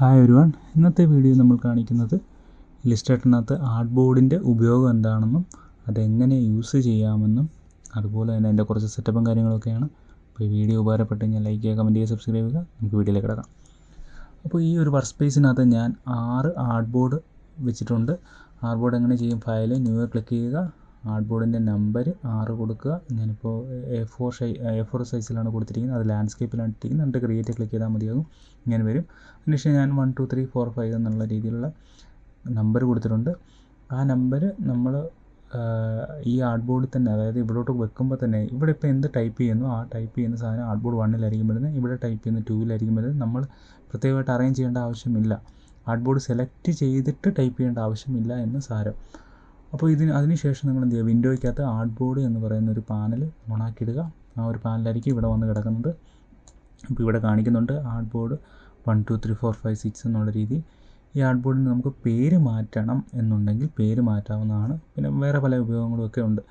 Hi ഒരുവൺ ഇന്നത്തെ video നമ്മൾ കാണിക്കുന്നത് ഇലിസ്ട്രേറ്ററിനകത്ത് ആർട്ട് ബോർഡിന്റെ ഉപയോഗം എന്താണെന്നും അതെങ്ങനെ യൂസ് ചെയ്യാമെന്നും അതുപോലെ തന്നെ അതിന്റെ കുറച്ച് സെറ്റപ്പും കാര്യങ്ങളൊക്കെയാണ്. അപ്പോൾ ഈ വീഡിയോ ഉപകാരപ്പെട്ട് കഴിഞ്ഞാൽ ലൈക്ക് ചെയ്യുക കമന്റ് ചെയ്യുക സബ്സ്ക്രൈബ് ചെയ്യുക. നമുക്ക് വീഡിയോയിലേക്ക് കിടക്കാം. അപ്പോൾ ഈ ഒരു വർക്ക് സ്പേസിനകത്ത് ഞാൻ ആറ് ആർട്ട് ബോർഡ് വെച്ചിട്ടുണ്ട്. ആർട്ട് ബോർഡ് എങ്ങനെ ചെയ്യും? ഫയൽ ന്യൂ ക്ലിക്ക് ചെയ്യുക. ആർട്ട് ബോർഡിന്റെ നമ്പർ ആറ് കൊടുക്കുക. ഞാനിപ്പോൾ എ ഫോർ ഷൈ എ ഫോർ സൈസിലാണ് കൊടുത്തിരിക്കുന്നത്. അത് ലാൻഡ്സ്കേപ്പിലാണ് ഇട്ടിരിക്കുന്നത്. എന്നിട്ട് ക്രിയേറ്റ് ക്ലിക്ക് ചെയ്താൽ മതിയാകും. ഇങ്ങനെ വരും. അതിനുശേഷം ഞാൻ one two three four five എന്നുള്ള രീതിയിലുള്ള നമ്പർ കൊടുത്തിട്ടുണ്ട്. ആ നമ്പർ നമ്മൾ ഈ ആർട്ട് ബോർഡിൽ തന്നെ അതായത് ഇവിടോട്ട് വെക്കുമ്പോൾ തന്നെ ഇവിടെ ഇപ്പോൾ എന്ത് ടൈപ്പ് ചെയ്യുന്നു? ആ ടൈപ്പ് ചെയ്യുന്ന സാധനം ആർട്ട് ബോർഡ് വണ്ണിലായിരിക്കും വരുന്നത്. ഇവിടെ ടൈപ്പ് ചെയ്യുന്ന ടൂവിലായിരിക്കും വരുന്നത്. നമ്മൾ പ്രത്യേകമായിട്ട് അറേഞ്ച് ചെയ്യേണ്ട ആവശ്യമില്ല. ആർട്ട് ബോർഡ് സെലക്ട് ചെയ്തിട്ട് ടൈപ്പ് ചെയ്യേണ്ട ആവശ്യമില്ല എന്ന് സാരം. അപ്പോൾ ഇതിന് അതിന് ശേഷം നിങ്ങൾ എന്ത് ചെയ്യുക? വിൻഡോയ്ക്കകത്ത് ആർട്ട് ബോർഡ് എന്ന് പറയുന്ന ഒരു പാനൽ ഓണാക്കിയിടുക. ആ ഒരു പാനലായിരിക്കും ഇവിടെ വന്ന് കിടക്കുന്നത്. അപ്പോൾ ഇവിടെ കാണിക്കുന്നുണ്ട് art board one two three four five six എന്നുള്ള രീതി. ഈ ആർട്ട് ബോർഡിന് നമുക്ക് പേര് മാറ്റണം എന്നുണ്ടെങ്കിൽ പേര് മാറ്റാവുന്നതാണ്. പിന്നെ വേറെ പല ഉപയോഗങ്ങളും ഒക്കെ ഉണ്ട്.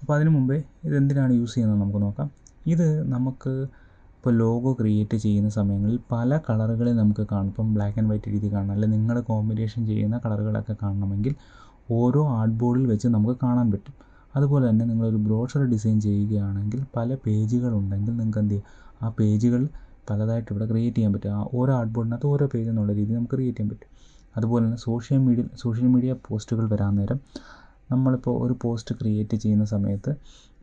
അപ്പോൾ അതിന് മുമ്പേ ഇതെന്തിനാണ് യൂസ് ചെയ്യുന്നത് നമുക്ക് നോക്കാം. ഇത് നമുക്ക് ഇപ്പോൾ ലോഗോ ക്രിയേറ്റ് ചെയ്യുന്ന സമയങ്ങളിൽ പല കളറുകളെ നമുക്ക് കാണും. ഇപ്പം ബ്ലാക്ക് ആൻഡ് വൈറ്റ് രീതി കാണണം അല്ലെങ്കിൽ നിങ്ങൾ കോമ്പിനേഷൻ ചെയ്യുന്ന കളറുകളൊക്കെ കാണണമെങ്കിൽ ഓരോ ആർട്ട് ബോർഡിൽ വെച്ച് നമുക്ക് കാണാൻ പറ്റും. അതുപോലെ തന്നെ നിങ്ങളൊരു ബ്രോഷർ ഡിസൈൻ ചെയ്യുകയാണെങ്കിൽ പല പേജുകളുണ്ടെങ്കിൽ നിങ്ങൾക്ക് എന്ത് ചെയ്യാം? ആ പേജുകൾ പലതായിട്ട് ഇവിടെ ക്രിയേറ്റ് ചെയ്യാൻ പറ്റും. ആ ഓരോ ആർട്ട് ബോർഡിനകത്ത് ഓരോ പേജ് എന്നുള്ള രീതിയിൽ നമുക്ക് ക്രിയേറ്റ് ചെയ്യാൻ പറ്റും. അതുപോലെ തന്നെ സോഷ്യൽ മീഡിയ സോഷ്യൽ മീഡിയ പോസ്റ്റുകൾ വരാൻ നേരം നമ്മളിപ്പോൾ ഒരു പോസ്റ്റ് ക്രിയേറ്റ് ചെയ്യുന്ന സമയത്ത്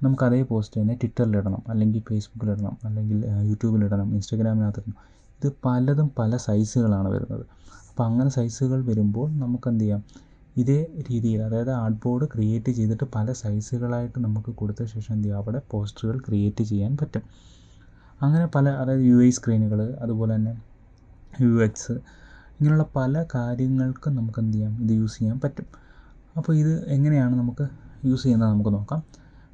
നമുക്ക് അതേ പോസ്റ്റ് തന്നെ ട്വിറ്ററിലിടണം അല്ലെങ്കിൽ ഫേസ്ബുക്കിലിടണം അല്ലെങ്കിൽ യൂട്യൂബിലിടണം ഇൻസ്റ്റഗ്രാമിനകത്തിടണം ഇത് പലതും പല സൈസുകളാണ് വരുന്നത്. അപ്പോൾ അങ്ങനെ സൈസുകൾ വരുമ്പോൾ നമുക്ക് എന്ത് ചെയ്യാം? ഇതേ രീതിയിൽ അതായത് ആർട്ട് ബോർഡ് ക്രിയേറ്റ് ചെയ്തിട്ട് പല സൈസുകളായിട്ട് നമുക്ക് കൊടുത്ത ശേഷം എന്ത് ചെയ്യാം? അവിടെ പോസ്റ്ററുകൾ ക്രിയേറ്റ് ചെയ്യാൻ പറ്റും. അങ്ങനെ പല അതായത് യു ഐ സ്ക്രീനുകൾ അതുപോലെ തന്നെ യു എക്സ് ഇങ്ങനെയുള്ള പല കാര്യങ്ങൾക്കും നമുക്ക് എന്ത് ചെയ്യാം? ഇത് യൂസ് ചെയ്യാൻ പറ്റും. അപ്പോൾ ഇത് എങ്ങനെയാണ് നമുക്ക് യൂസ് ചെയ്യുന്നത് നമുക്ക് നോക്കാം.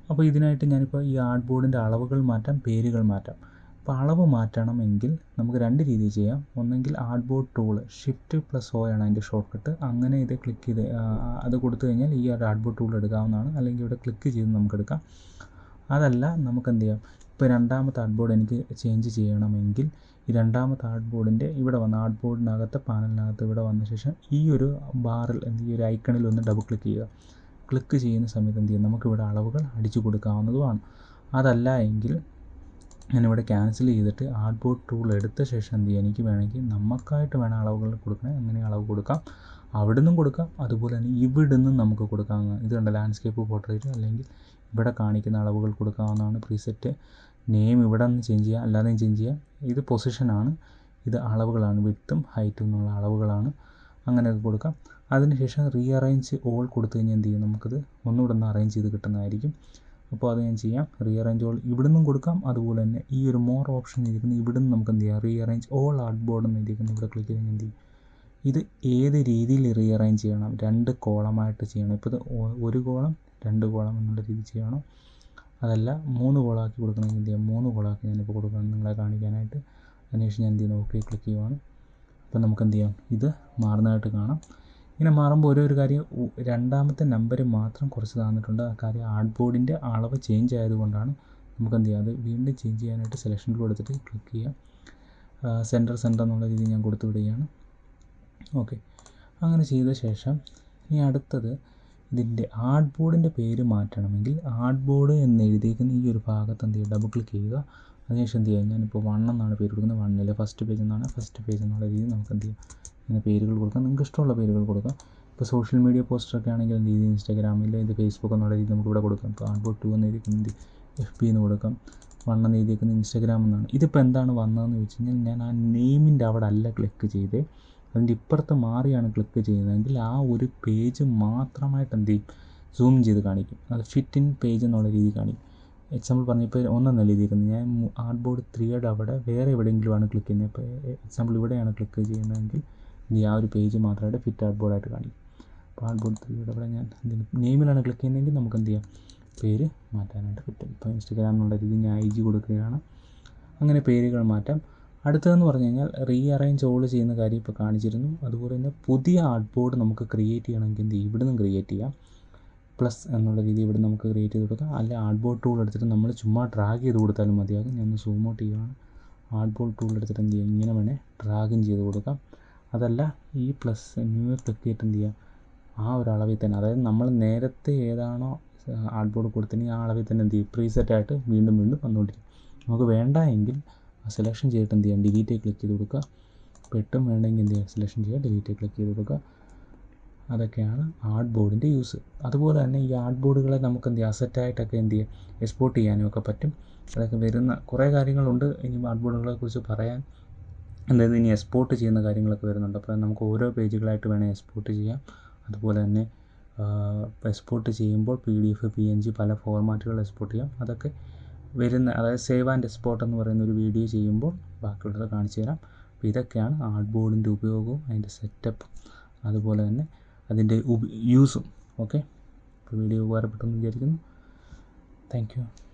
അപ്പോൾ ഇതിനായിട്ട് ഞാനിപ്പോൾ ഈ ആർട്ട് ബോർഡിന്റെ അളവുകൾ മാറ്റാം പേരുകൾ മാറ്റാം. അപ്പോൾ അളവ് മാറ്റണമെങ്കിൽ നമുക്ക് രണ്ട് രീതിയിൽ ചെയ്യാം. ഒന്നെങ്കിൽ art board tool shift plus O ആണ് അതിന്റെ ഷോർട്ട് കട്ട് അങ്ങനെ ഇത് ക്ലിക്ക് ചെയ്ത് അത് കൊടുത്തു കഴിഞ്ഞാൽ ഈ ഒരു ആർട്ട് ബോർഡ് ടൂൾ എടുക്കാവുന്നതാണ്. അല്ലെങ്കിൽ ഇവിടെ ക്ലിക്ക് ചെയ്ത് നമുക്ക് എടുക്കാം. അതല്ല നമുക്ക് എന്ത് ചെയ്യാം? ഇപ്പോൾ രണ്ടാമത്തെ ആർട്ട് ബോർഡ് എനിക്ക് ചേഞ്ച് ചെയ്യണമെങ്കിൽ ഈ രണ്ടാമത്തെ ആർട്ട് ബോർഡിന്റെ ഇവിടെ വന്ന ആർട്ട് ബോർഡിനകത്ത് പാനലിനകത്ത് ഇവിടെ വന്ന ശേഷം ഈ ഒരു ബാറിൽ എന്ത് ഈ ഒരു ഐക്കണിൽ ഒന്ന് ഡബിൾ ക്ലിക്ക് ചെയ്യുക. ക്ലിക്ക് ചെയ്യുന്ന സമയത്ത് എന്ത് ചെയ്യും? നമുക്കിവിടെ അളവുകൾ അടിച്ചു കൊടുക്കാവുന്നതുമാണ്. അതല്ല എങ്കിൽ ഞാനിവിടെ ക്യാൻസൽ ചെയ്തിട്ട് ആർട്ട് ബോർഡ് ടൂൾ എടുത്ത ശേഷം എന്ത് ചെയ്യുക എനിക്ക് വേണമെങ്കിൽ നമുക്കായിട്ട് വേണം അളവുകൾ കൊടുക്കണേ. അങ്ങനെ അളവ് കൊടുക്കാം? അവിടെ നിന്നും കൊടുക്കാം. അതുപോലെ തന്നെ ഇവിടെ നിന്നും നമുക്ക് കൊടുക്കാം. ഇത് കണ്ട? ലാൻഡ്സ്കേപ്പ് പോർട്രേറ്റ് അല്ലെങ്കിൽ ഇവിടെ കാണിക്കുന്ന അളവുകൾ കൊടുക്കാവുന്നതാണ് പ്രീസെറ്റ് നെയിം ഇവിടെ നിന്ന് ചേഞ്ച് ചെയ്യാം. അല്ലാതെയും ചേഞ്ച് ചെയ്യാം. ഇത് പൊസിഷനാണ് ഇത് അളവുകളാണ്. വിട്ടും ഹൈറ്റും എന്നുള്ള അളവുകളാണ്. അങ്ങനെയൊക്കെ കൊടുക്കാം. അതിനുശേഷം റീ അറേഞ്ച് ഓൾ കൊടുത്തു കഴിഞ്ഞാൽ എന്ത് ചെയ്യും? നമുക്കത് ഒന്നുകൂടെ ഒന്ന് അറേഞ്ച് ചെയ്ത് കിട്ടുന്നതായിരിക്കും. അപ്പോൾ അത് ഞാൻ ചെയ്യാം. റീ അറേഞ്ച് ഓൾ ഇവിടെ നിന്നും കൊടുക്കാം. അതുപോലെ തന്നെ ഈ ഒരു മോർ ഓപ്ഷൻ ഇരിക്കുന്ന ഇവിടെ നിന്ന് നമുക്ക് എന്ത് ചെയ്യാം? Rearrange all art board എന്ന് ഇരിക്കുന്ന ഇവിടെ ക്ലിക്ക് ചെയ്ത് എന്ത് ചെയ്യും? ഇത് ഏത് രീതിയിൽ റീ അറേഞ്ച് ചെയ്യണം? രണ്ട് കോളമായിട്ട് ചെയ്യണം. ഇപ്പോൾ ഇത് ഒരു കോളം രണ്ട് കോളം എന്നുള്ള രീതിയിൽ ചെയ്യണം. അതല്ല മൂന്ന് കോളാക്കി കൊടുക്കണമെങ്കിൽ എന്ത് ചെയ്യാം? മൂന്ന് കോളാക്കി ഞാനിപ്പോൾ കൊടുക്കണം. നിങ്ങളെ കാണിക്കാനായിട്ട്. അതിനുശേഷം ഞാൻ എന്ത് ചെയ്യുന്നു? ഓക്കെ ക്ലിക്ക് ചെയ്യുവാണ്. അപ്പോൾ നമുക്ക് എന്ത് ചെയ്യാം? ഇത് മാറുന്നതായിട്ട് കാണാം. ഇങ്ങനെ മാറുമ്പോൾ ഓരോരോ കാര്യം രണ്ടാമത്തെ നമ്പർ മാത്രം കുറച്ച് തന്നിട്ടുണ്ട്. ആ കാര്യം ആർട്ട് ബോർഡിന്റെ അളവ് ചേഞ്ച് ആയതുകൊണ്ടാണ് നമുക്ക് എന്ത് ചെയ്യാം? അത് വീണ്ടും ചേഞ്ച് ചെയ്യാനായിട്ട് സെലക്ഷൻ ടൂൾ എടുത്തിട്ട് ക്ലിക്ക് ചെയ്യാം. സെന്റർ സെന്റർ എന്നുള്ള രീതിയിൽ ഞാൻ കൊടുത്തു വിടുകയാണ്. ഓക്കെ അങ്ങനെ ചെയ്ത ശേഷം ഇനി അടുത്തത് ഇതിന്റെ ആർട്ട് ബോർഡിന്റെ പേര് മാറ്റണമെങ്കിൽ ആർട്ട് ബോർഡ് എന്ന് എഴുതിയിരിക്കുന്ന ഈ ഒരു ഭാഗത്ത് എന്ത് ചെയ്യുക? ഡബിൾ ക്ലിക്ക് ചെയ്യുക. അതിനുശേഷം എന്ത് ചെയ്യുക? ഞാനിപ്പോൾ വൺ എന്നാണ് പേര് കൊടുക്കുന്നത്. വണ്ണിലെ ഫസ്റ്റ് പേജ് എന്നാണ്. ഫസ്റ്റ് പേജ് എന്നുള്ള രീതിയിൽ നമുക്ക് എന്ത് ചെയ്യാം? ഇങ്ങനെ പേരുകൾ കൊടുക്കാം. നിങ്ങൾക്ക് ഇഷ്ടമുള്ള പേരുകൾ കൊടുക്കാം. ഇപ്പോൾ സോഷ്യൽ മീഡിയ പോസ്റ്ററൊക്കെ ആണെങ്കിൽ എന്ത് ചെയ്ത് ഇൻസ്റ്റാഗ്രാമിൽ ഇത് ഫേസ്ബുക്ക് എന്നുള്ള രീതിയിൽ നമുക്ക് ഇവിടെ കൊടുക്കാം. ഇപ്പോൾ ആർട്ട് ബോർഡ് ടു എന്ന് എഴുതിയിരിക്കുന്നത് എഫ് പി എന്ന് കൊടുക്കാം. വൺ എന്ന് എഴുതിയിരിക്കുന്നത് ഇൻസ്റ്റാഗ്രാം എന്നാണ്. ഇതിപ്പോൾ എന്താണ് വന്നതെന്ന് ചോദിച്ചു കഴിഞ്ഞാൽ ഞാൻ ആ നെയിമിന്റെ അവിടെ അല്ല ക്ലിക്ക് ചെയ്തേ. അതിന്റെ ഇപ്പുറത്ത് മാറിയാണ് ക്ലിക്ക് ചെയ്യുന്നതെങ്കിൽ ആ ഒരു പേജ് മാത്രമായിട്ട് എന്ത് ചെയ്യും? സൂം ചെയ്ത് കാണിക്കും. അത് ഫിറ്റ് ഇൻ പേജ് എന്നുള്ള രീതിയിൽ കാണിക്കും. എക്സാമ്പിൾ പറഞ്ഞപ്പോൾ ഒന്നെന്നല്ല എഴുതിയിരിക്കുന്നത് ഞാൻ ആർട്ട് ബോർഡ് ത്രീയുടെ അവിടെ വേറെ എവിടെയെങ്കിലുമാണ് ക്ലിക്ക് ചെയ്യുന്നത്. ഇപ്പോൾ എക്സാമ്പിൾ ഇവിടെയാണ് ക്ലിക്ക് ചെയ്യുന്നതെങ്കിൽ ഈ ആ ഒരു പേജ് മാത്രമായിട്ട് ഫിറ്റ് ആർട്ട് ബോർഡായിട്ട് കാണിക്കും. അപ്പോൾ ആർട്ട് ബോർഡ് ത്രീയുടെ അവിടെ ഞാൻ നെയിമിലാണ് ക്ലിക്ക് ചെയ്യുന്നതെങ്കിൽ നമുക്ക് എന്ത് ചെയ്യാം? പേര് മാറ്റാനായിട്ട് പറ്റും ഇപ്പോൾ ഇൻസ്റ്റഗ്രാം എന്നുള്ള രീതി ഞാൻ ഐ ജി കൊടുക്കുകയാണ്. അങ്ങനെ പേരുകൾ മാറ്റാം. അടുത്തതെന്ന് പറഞ്ഞു കഴിഞ്ഞാൽ റീ അറേഞ്ച് ഓൾ ചെയ്യുന്ന കാര്യം ഇപ്പോൾ കാണിച്ചിരുന്നു. അതുപോലെ തന്നെ പുതിയ ആർട്ട് ബോർഡ് നമുക്ക് ക്രിയേറ്റ് ചെയ്യണമെങ്കിൽ എന്ത് ഇവിടെ നിന്ന് ക്രിയേറ്റ് ചെയ്യാം. പ്ലസ് എന്നുള്ള രീതി ഇവിടെ നമുക്ക് ക്രിയേറ്റ് ചെയ്ത് കൊടുക്കാം. അല്ലെ ആർട്ട് ബോർഡ് ടൂൾ എടുത്തിട്ട് നമ്മൾ ചുമ്മാ ഡ്രാഗ് ചെയ്ത് കൊടുത്താലും മതിയാകും. ഞാൻ സൂം ഔട്ട് ചെയ്യുകയാണ് ആർട്ട് ബോർഡ് ടൂൾ എടുത്തിട്ട് എന്ത് ചെയ്യാം? ഇങ്ങനെ വേണേൽ ഡ്രാഗും ചെയ്ത് കൊടുക്കാം. അതല്ല ഈ പ്ലസ് ന്യൂ ക്ലിക്ക് ചെയ്തിട്ട് എന്ത് ചെയ്യാം? ആ ഒരു അളവിൽ തന്നെ അതായത് നമ്മൾ നേരത്തെ ഏതാണോ ആർട്ട് ബോർഡ് കൊടുത്തിട്ടുണ്ടെങ്കിൽ ആ അളവിൽ തന്നെ എന്ത് ചെയ്യും? പ്രീസെറ്റായിട്ട് വീണ്ടും വീണ്ടും വന്നുകൊണ്ടിരിക്കും. നമുക്ക് വേണ്ട എങ്കിൽ സെലക്ഷൻ ചെയ്തിട്ട് എന്ത് ചെയ്യാം? ഡിലീറ്റ് ക്ലിക്ക് ചെയ്ത് കൊടുക്കുക. പെട്ടും വേണമെങ്കിൽ എന്ത് ചെയ്യുക സെലക്ഷൻ ചെയ്യുക ഡിലീറ്റ് ക്ലിക്ക് ചെയ്ത് കൊടുക്കുക. അതൊക്കെയാണ് ആർട്ട് ബോർഡിന്റെ യൂസ് അതുപോലെ തന്നെ ഈ ആർട്ട് ബോർഡുകളെ നമുക്ക് എന്ത് ചെയ്യാം? അസറ്റായിട്ടൊക്കെ എന്ത് ചെയ്യാം? എക്സ്പോർട്ട് ചെയ്യാനും ഒക്കെ പറ്റും. അതൊക്കെ വരുന്ന കുറേ കാര്യങ്ങളുണ്ട്. ഇനി ആർട്ട് ബോർഡുകളെ കുറിച്ച് പറയാൻ. അതായത് ഇനി എക്സ്പോർട്ട് ചെയ്യുന്ന കാര്യങ്ങളൊക്കെ വരുന്നുണ്ട്. അപ്പോൾ നമുക്ക് ഓരോ പേജുകളായിട്ട് വേണേൽ എക്സ്പോർട്ട് ചെയ്യാം. അതുപോലെ തന്നെ എക്സ്പോർട്ട് ചെയ്യുമ്പോൾ P D F P N G പല ഫോർമാറ്റുകൾ എക്സ്പോർട്ട് ചെയ്യാം. അതൊക്കെ വരുന്ന അതായത് സേവ് ആൻഡ് എക്സ്പോർട്ട് എന്ന് പറയുന്ന ഒരു വീഡിയോ ചെയ്യുമ്പോൾ ബാക്കിയുള്ളത് കാണിച്ചു തരാം. അപ്പോൾ ഇതൊക്കെയാണ് ആർട്ട് ബോർഡിന്റെ ഉപയോഗവും അതിന്റെ സെറ്റപ്പും അതുപോലെ തന്നെ അതിന്റെ യൂസും ഓക്കെ വീഡിയോ ഉപകാരപ്പെട്ടെന്ന് വിചാരിക്കുന്നു. താങ്ക്